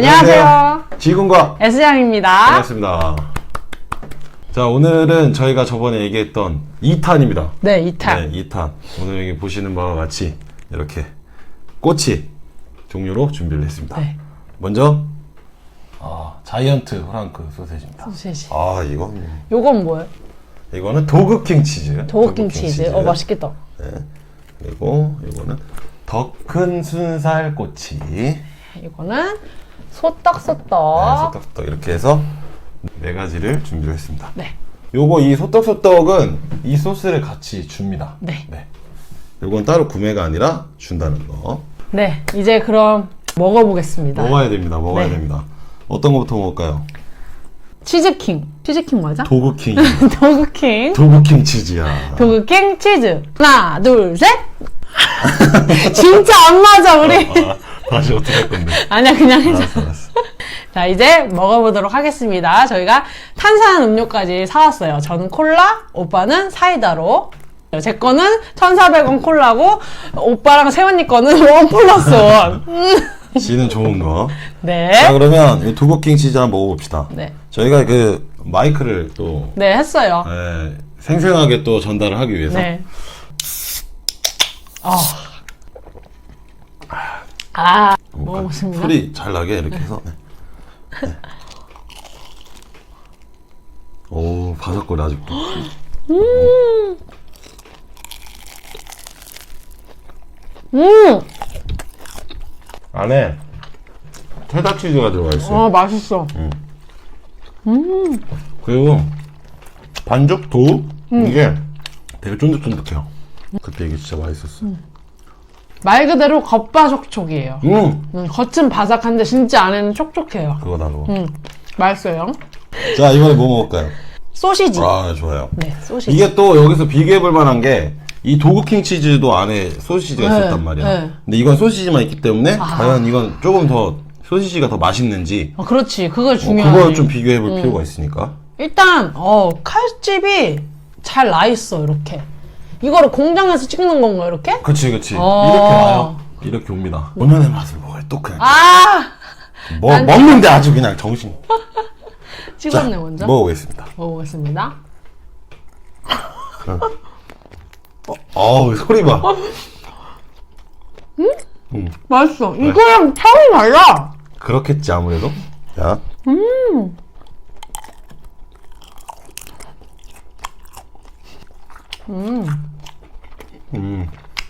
안녕하세요. 지군과 S양입니다. 반갑습니다. 자, 오늘은 저희가 저번에 얘기했던 2탄입니다. 네, 2탄. 네, 2탄. 오늘 여기 보시는 바와 같이 이렇게 꼬치 종류로 준비를 했습니다. 네. 먼저 아, 자이언트 프랑크 소세지입니다. 소세지. 아, 이건 요건 뭐예요? 이거는 도그킹 치즈. 도우킹 치즈. 어, 맛있겠다. 그리고 이거는 더 큰 순살 꼬치. 네, 이거는 소떡소떡. 소떡소떡 이렇게 해서 네 가지를 준비를 했습니다. 네. 요거 이 소떡소떡은 이 소스를 같이 줍니다. 네. 요건 따로 구매가 아니라 준다는 거. 네, 이제 그럼 먹어보겠습니다. 먹어야 됩니다. 먹어야 네. 됩니다. 어떤 거부터 먹을까요? 치즈킹. 치즈킹 맞아? 도그킹. 도그킹. 도그킹 치즈야. 도그킹 치즈. 하나, 둘, 셋. 진짜 안 맞아, 우리. 아, 다시 어떻게 할 건데? 아니야, 그냥 해줘. 알았어, 알았어. 자, 이제 먹어보도록 하겠습니다. 저희가 탄산 음료까지 사왔어요. 저는 콜라, 오빠는 사이다로. 제 거는 1,400원 콜라고, 오빠랑 세원이 거는 원 플러스 원. 지는 좋은 거. 네. 자, 그러면 이 도그킹 치즈 한번 먹어봅시다. 네. 저희가 그 마이크를 또 네, 했어요. 예, 생생하게 또 전달을 하기 위해서 네. 아. 아, 뭔가 먹어보겠습니다. 소리 잘 나게 이렇게 해서. 네. 네. 오 바삭거려 아직도. 음! 안에 체다 치즈가 들어가 있어요. 어, 맛있어. 그리고 반죽 도우 이게 되게 쫀득쫀득해요. 그때 이게 진짜 맛있었어. 요 말 그대로 겉바속촉이에요. 음 음, 겉은 바삭한데 진짜 안에는 촉촉해요. 그거 나도. 음, 맛있어요. 자 이번에 뭐 먹을까요? 소시지. 아 좋아요. 네, 소시지. 이게 또 여기서 비교해볼 만한 게 이 도그킹 치즈도 안에 소시지가 네, 있었단 말이야. 네. 근데 이건 소시지만 있기 때문에 과연 이건 조금 더 소시지가 더 맛있는지 어, 그렇지. 그걸 어, 중요하네. 그걸 좀 비교해볼 필요가 있으니까. 일단 어 칼집이 잘 나 있어 이렇게. 이거를 공장에서 찍는 건가 이렇게? 그치 그치. 어. 이렇게 와요. 이렇게 옵니다. 본연의 맛을 먹어요. 또 그냥 아 뭐, 난- 먹는데 아주 그냥 정신. 찍었네 먼저. 먹어보겠습니다. 먹어보겠습니다. 어우 소리 봐. 맛있어. 이거랑 차이 달라. 그렇겠지 아무래도. 자. 음.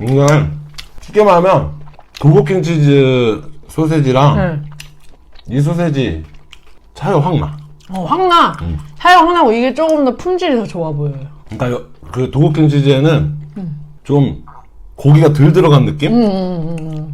이건 쉽게 말하면 도보킹 치즈 소세지랑 네. 이 소세지 차이가 확 나. 어, 확 나. 음. 차이가 확 나고 이게 조금 더 품질이 더 좋아 보여요. 그러니까 요- 그 도보킹 치즈에는 음. 좀 고기가 덜 들어간 느낌?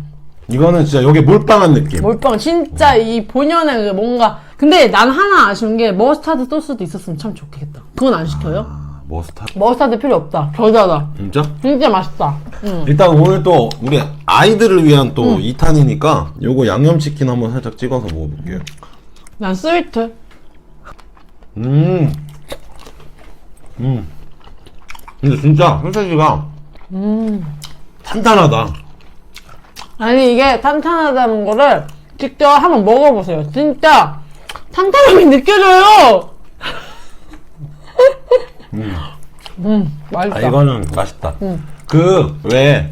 이거는 진짜 여기 몰빵한 느낌. 몰빵 진짜 이 본연의 그 뭔가 근데 난 하나 아쉬운 게 머스타드 소스도 있었으면 참 좋겠다. 그건 안 시켜요? 아, 머스타드. 머스타드 필요 없다. 겨자다. 진짜? 진짜 맛있다. 응. 일단 오늘 또 우리 아이들을 위한 또 2탄이니까 요거 양념치킨 한번 살짝 찍어서 먹어볼게요. 난 스위트. 음. 음. 근데 진짜 소세지가 탄탄하다. 아니 이게 탄탄하다는 거를 직접 한번 먹어보세요. 진짜 탄탄함이 느껴져요. 음, 맛있다. 아, 이거는 맛있다. 그, 왜,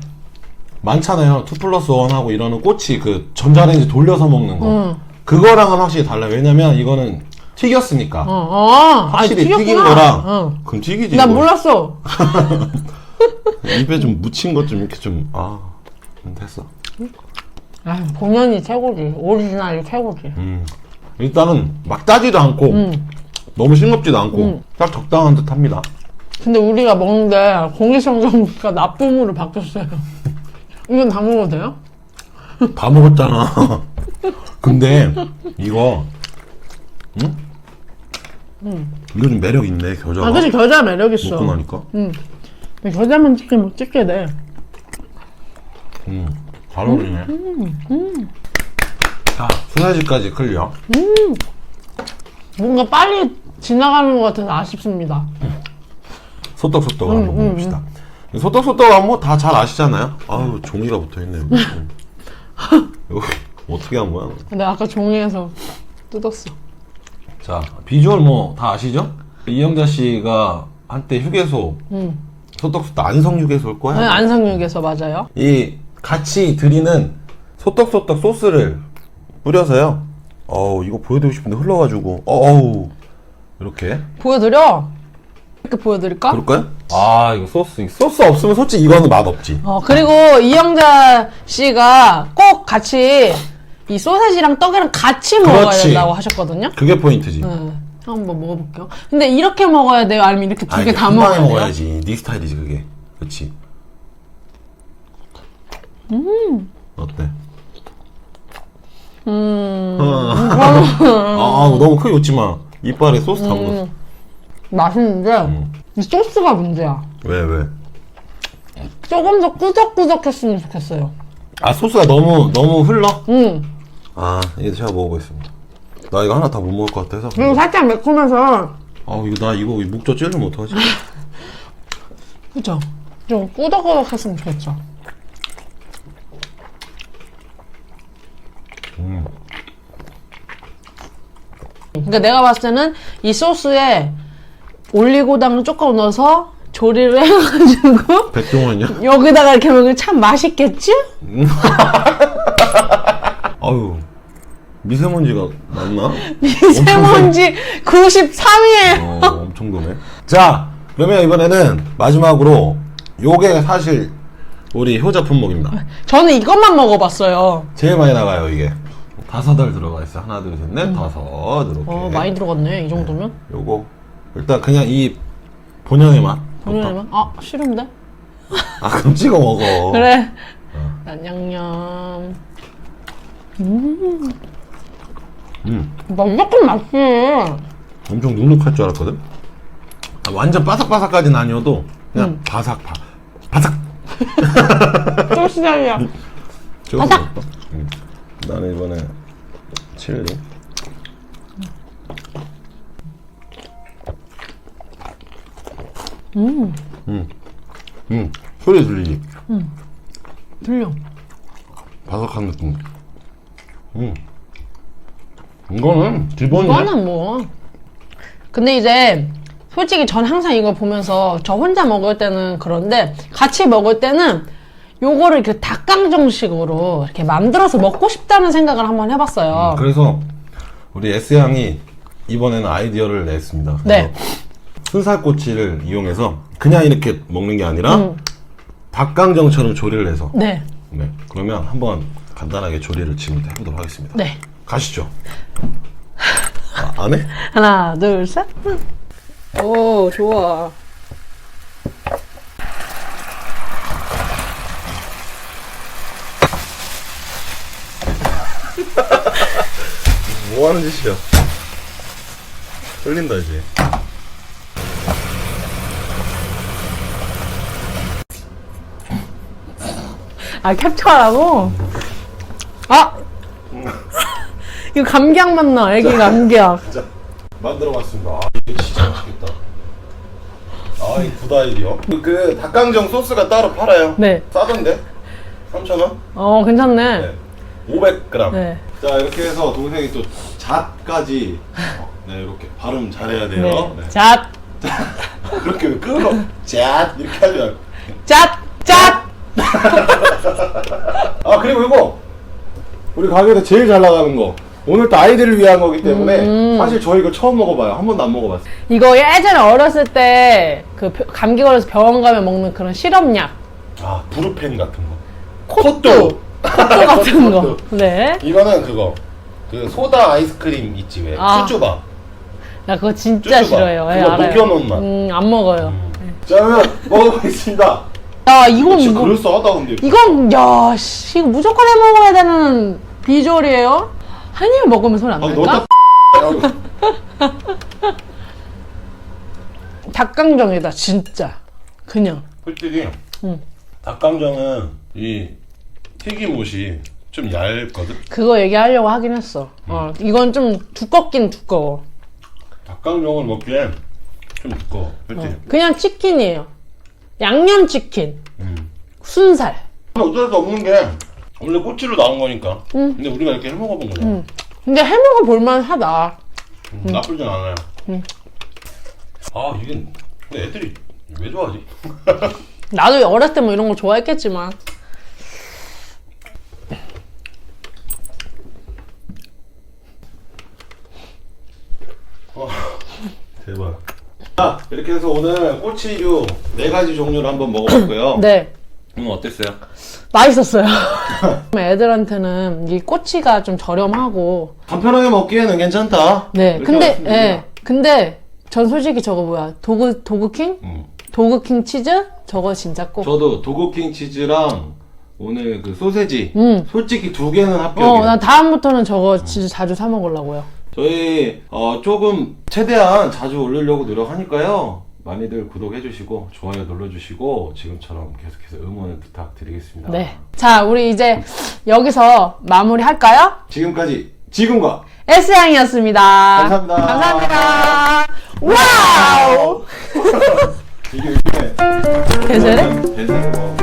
많잖아요. 2 플러스 1 하고 이러는 꼬치, 그, 전자레인지 돌려서 먹는 거. 그거랑은 확실히 달라요. 왜냐면 이거는 튀겼으니까. 어, 어. 확실히 아, 튀긴 튀겼구나. 거랑, 어. 그럼 튀기지. 난 이거. 몰랐어. 입에 좀 묻힌 것 좀 이렇게 좀, 아, 음, 됐어. 아, 본연이 최고지. 오리지널이 최고지. 음. 일단은 막 짜지도 않고, 너무 싱겁지도 않고, 딱 적당한 듯 합니다. 근데 우리가 먹는데 공기성정가 나쁨으로 바뀌었어요. 이건 다 먹어도 돼요? 다 먹었잖아. 근데 이거 응? 이거 좀 매력 있네 겨자가. 아, 그치 겨자 매력 있어. 먹고 나니까. 근데 겨자만 찍히면 찍게 돼. 음, 잘 어울리네. 자, 소세지까지 클리어. 뭔가 빨리 지나가는 것 같아서 아쉽습니다. 소떡소떡을 한번 먹읍시다. 소떡소떡 하면 뭐다 잘 아시잖아요. 아유 종이가 붙어 있네. 여기. 어떻게 한 거야? 근데 아까 종이에서 뜯었어. 자 비주얼 뭐 다 아시죠? 이영자 씨가 한때 휴게소 음. 소떡소떡 안성 휴게소일 거야. 네, 안성육에서 맞아요. 이 같이 드리는 소떡소떡 소스를 뿌려서요. 어우 이거 보여드리고 싶은데 흘러가지고 어우 이렇게 보여드려. 이렇게 보여드릴까? 그럴까요? 아 이거 소스 이 소스 없으면 솔직히 이거는 맛 없지. 어, 그리고 이영자 씨가 꼭 같이 이 소세지랑 떡이랑 같이 먹어야 그렇지. 된다고 하셨거든요. 그게 포인트지. 네. 한번 먹어볼게요. 근데 이렇게 먹어야 돼요? 아니면 이렇게 두 개 다한 먹어야 방에 돼요? 먹어야지. 네 스타일이지 그게. 그렇지. 음. 어때? 음. 아, 너무 크게 웃지 마. 이빨에 소스 다 묻었어. 맛있는데 음. 이 소스가 문제야. 왜 왜? 조금 더 꾸덕꾸덕했으면 좋겠어요. 아 소스가 너무 너무 흘러? 음. 아 이거 제가 먹어보겠습니다. 나 이거 하나 다 못 먹을 것 같아서. 그리고 살짝 매콤해서 아 이거 나 이거 묵저 찌르면 어떡하지? 그죠? 좀 꾸덕꾸덕했으면 좋겠죠. 그러니까 내가 봤을 때는 이 소스에 올리고당을 조금 넣어서 조리를 해가지고 백종원이요? 여기다가 이렇게 먹으면 참 맛있겠지? 아유 미세먼지가 많나? 미세먼지 93이에요. 어, 엄청 도네. 자 그러면 이번에는 마지막으로 요게 사실 우리 효자 품목입니다. 저는 이것만 먹어봤어요. 제일 많이 나가요 이게. 다섯 알 들어가 있어. 하나 둘 셋 넷 다섯 이렇게. 어, 많이 들어갔네, 이 정도면. 요거 일단 그냥 이 본연의 맛. 본연이면? 아, 싫은데? 아 그럼 찍어 먹어. 그래. 어. 난 양념. 음나 무조건 맛있지. 엄청 눅눅할 줄 알았거든. 아, 완전 바삭바삭까지는 아니어도 그냥 음. 바삭 바, 바삭. 또 시작이야. 찍어서 바삭! 먹을까? 음. 나는 이번에 칠리. 음. 음. 음. 소리 들리지? 들려. 바삭한 느낌. 음. 이거는 기본이야. 이거는 뭐. 근데 이제, 솔직히 전 항상 이거 보면서 저 혼자 먹을 때는 그런데 같이 먹을 때는 요거를 이렇게 닭강정식으로 이렇게 만들어서 먹고 싶다는 생각을 한번 해봤어요. 그래서 우리 S 양이 이번에는 아이디어를 냈습니다. 네. 그래서 순살꼬치를 이용해서 그냥 이렇게 먹는 게 아니라 음. 닭강정처럼 조리를 해서 네. 네. 그러면 한번 간단하게 조리를 지금부터 해보도록 하겠습니다. 네. 가시죠. 아, 안 해? 하나, 둘, 셋. 오, 좋아. 뭐 하는 짓이야? 떨린다 이제. 아, 캡처하라고? 아! 이거 감기약 맞나? 애기 감기약. 자, 만들어 봤습니다. 아, 이게 진짜 맛있겠다. 아, 이굿 아이디어. 그, 그 닭강정 소스가 따로 팔아요. 네. 싸던데? 3,000원? 어, 괜찮네. 네. 500g. 네. 자, 이렇게 해서 동생이 또 잣까지 어, 네, 이렇게 발음 잘해야 돼요. 네. 잣, 그렇게 왜 끊어? 잣 이렇게 하면. 잣, 잣! 아, 그리고 이거 우리 가게에서 제일 잘 나가는 거. 오늘 또 아이들을 위한 거기 때문에 음. 사실 저 이거 처음 먹어봐요. 한 번도 안 먹어봤어요. 이거 예전에 어렸을 때 그 감기 걸려서 병원 가면 먹는 그런 시럽약. 아, 부르펜 같은 거. 콧도. 콧도 같은 거. 네. 이거는 그거 그 소다 아이스크림 있지 왜 아. 쭈쭈바 나 그거 진짜 쭈쭈바. 싫어요. 예, 그거 알아요. 녹여놓은 맛. 음, 안 먹어요. 자 그러면 먹어보겠습니다 야, 이건 진짜 뭐, 그럴싸하다 근데 이건, 야, 씨, 이거 무조건 해 먹어야 되는 비주얼이에요? 한 입 먹으면 소리 안 아, 날까? 너딱 닭강정이다, 진짜. 그냥. 솔직히 음. 닭강정은 이 튀김옷이 좀 얇거든 그거 얘기하려고 하긴 했어. 음. 어, 이건 좀 두껍긴 두꺼워. 닭강정을 먹기엔 좀 두꺼워 그렇지 그냥 치킨이에요. 양념치킨. 음. 순살. 어쩔 수 없는 게 원래 꼬치로 나온 거니까. 근데 우리가 이렇게 해 먹어본 거잖아. 근데 해먹어 볼만 하다. 음, 나쁘진 않아요. 아 이게 근데 애들이 왜 좋아하지? 나도 어렸을 때 뭐 이런 거 좋아했겠지만. 대박. 자 이렇게 해서 오늘 꼬치류 네 가지 종류를 한번 먹어봤고요. 네. 음 어땠어요? 맛있었어요. 애들한테는 이 꼬치가 좀 저렴하고. 간편하게 먹기에는 괜찮다. 네. 이렇게 근데, 말씀드립니다. 예. 근데 전 솔직히 저거 뭐야. 도그, 도그킹? 음. 도그킹 치즈? 저거 진짜 꼭. 저도 도그킹 치즈랑 오늘 그 소세지 음. 솔직히 두 개는 합격이에요. 어, 난 다음부터는 저거 진짜 자주 사 먹으려고요. 저희 어, 조금 최대한 자주 올리려고 노력하니까요. 많이들 구독해 주시고 좋아요 눌러 주시고 지금처럼 계속해서 응원을 부탁드리겠습니다. 네. 자, 우리 이제 여기서 마무리 할까요? 지금까지 지금과 S양이었습니다. 감사합니다. 감사합니다. 와우! 이게 요즘에 대세래? 대세는 뭐